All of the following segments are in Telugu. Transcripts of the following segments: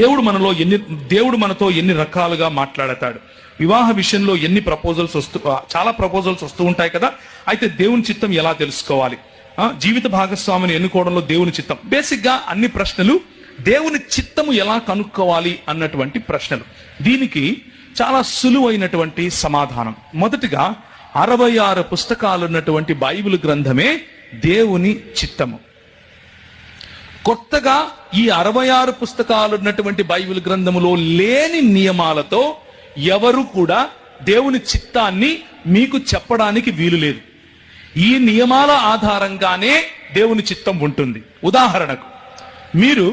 దేవుడు మనలో ఎన్ని దేవుడు మనతో ఎన్ని రకాలుగా మాట్లాడతాడు. వివాహ విషయంలో ఎన్ని ప్రపోజల్స్ వస్తూ చాలా ప్రపోజల్స్ వస్తూ ఉంటాయి కదా? అయితే దేవుని చిత్తం ఎలా తెలుసుకోవాలి? జీవిత భాగస్వామిని ఎన్నుకోవడంలో దేవుని చిత్తం. బేసిక్గా అన్ని ప్రశ్నలు దేవుని చిత్తము ఎలా కనుక్కోవాలి అన్నటువంటి ప్రశ్నలు. దీనికి చాలా సులువైనటువంటి సమాధానం. మొదటిగా అరవై ఆరు పుస్తకాలు ఉన్నటువంటి బైబిల్ గ్రంథమే దేవుని చిత్తము. కొత్తగా ఈ అరవై ఆరు పుస్తకాలు ఉన్నటువంటి బైబిల్ గ్రంథములో లేని నియమాలతో ఎవరు కూడా దేవుని చిత్తాన్ని మీకు చెప్పడానికి వీలు లేదు. ఈ నియమాల ఆధారంగానే దేవుని చిత్తం ఉంటుంది. ఉదాహరణకు మీరు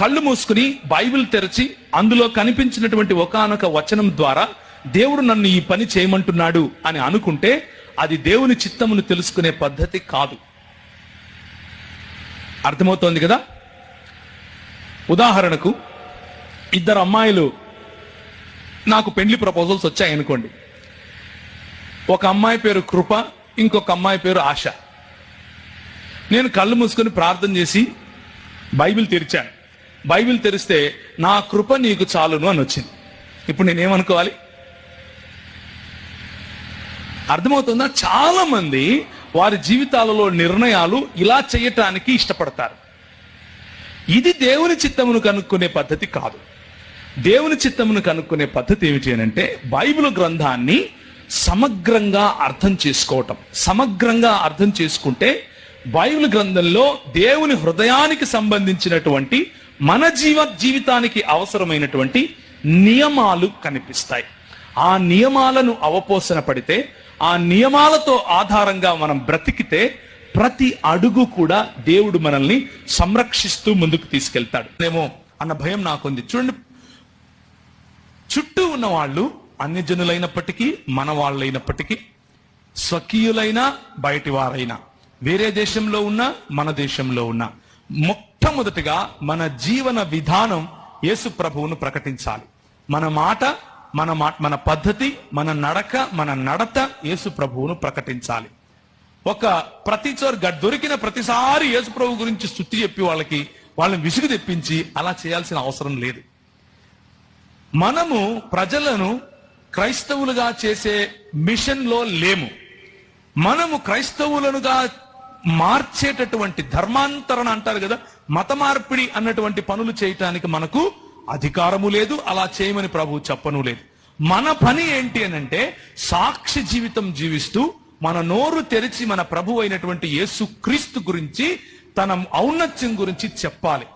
కళ్ళు మూసుకుని బైబిల్ తెరచి అందులో కనిపించినటువంటి ఒకానొక వచనం ద్వారా దేవుడు నన్ను ఈ పని చేయమంటున్నాడు అని అనుకుంటే అది దేవుని చిత్తమును తెలుసుకునే పద్ధతి కాదు. అర్థమవుతోంది కదా? ఉదాహరణకు ఇద్దరు అమ్మాయిలు నాకు పెండ్లి ప్రపోజల్స్ వచ్చాయనుకోండి. ఒక అమ్మాయి పేరు కృప ఇంకొక అమ్మాయి పేరు ఆశ. నేను కళ్ళు మూసుకొని ప్రార్థన చేసి బైబిల్ తెరిచాను. బైబిల్ తెరిస్తే నా కృప నీకు చాలును అని వచ్చింది. ఇప్పుడు నేనేమనుకోవాలి? అర్థమవుతుందా? చాలా మంది వారి జీవితాలలో నిర్ణయాలు ఇలా చేయటానికి ఇష్టపడతారు. ఇది దేవుని చిత్తమును కనుక్కునే పద్ధతి కాదు. దేవుని చిత్తమును కనుక్కునే పద్ధతి ఏమిటి అంటే బైబిల్ గ్రంథాన్ని సమగ్రంగా అర్థం చేసుకోవటం. సమగ్రంగా అర్థం చేసుకుంటే బైబిల్ గ్రంథంలో దేవుని హృదయానికి సంబంధించినటువంటి మన జీవ జీవితానికి అవసరమైనటువంటి నియమాలు కనిపిస్తాయి. ఆ నియమాలను అవపోసన పడితే ఆ నియమాలతో ఆధారంగా మనం బ్రతికితే ప్రతి అడుగు కూడా దేవుడు మనల్ని సంరక్షిస్తూ ముందుకు తీసుకెళ్తాడు. ఏమో అన్న భయం నాకుంది. చూడండి చుట్టూ ఉన్న వాళ్ళు అన్యజనులైనప్పటికీ మన వాళ్ళైనప్పటికీ స్వకీయులైనా బయటి వారైనా వేరే దేశంలో ఉన్నా మన దేశంలో ఉన్నా మొట్టమొదటిగా మన జీవన విధానం యేసు ప్రభువును ప్రకటించాలి. మన మాట మన మా మన పద్ధతి మన నడక మన నడత యేసు ప్రభువును ప్రకటించాలి. ఒక ప్రతిచోరు దొరికిన ప్రతిసారి యేసు ప్రభు గురించి స్థుతి చెప్పి వాళ్ళకి వాళ్ళని విసుగు తెప్పించి అలా చేయాల్సిన అవసరం లేదు. మనము ప్రజలను క్రైస్తవులుగా చేసే మిషన్లో లేము. మనము క్రైస్తవులనుగా మార్చేటటువంటి ధర్మాంతరణ అంటారు కదా మత మార్పిడి అన్నటువంటి పనులు చేయటానికి మనకు అధికారము లేదు అలా చేయమని ప్రభు చెప్పను లేదు. మన పని ఏంటి అని అంటే సాక్షి జీవితం జీవిస్తూ మన నోరు తెరిచి మన ప్రభు అయినటువంటి యేసు క్రీస్తు గురించి తన ఔన్నత్యం గురించి చెప్పాలి.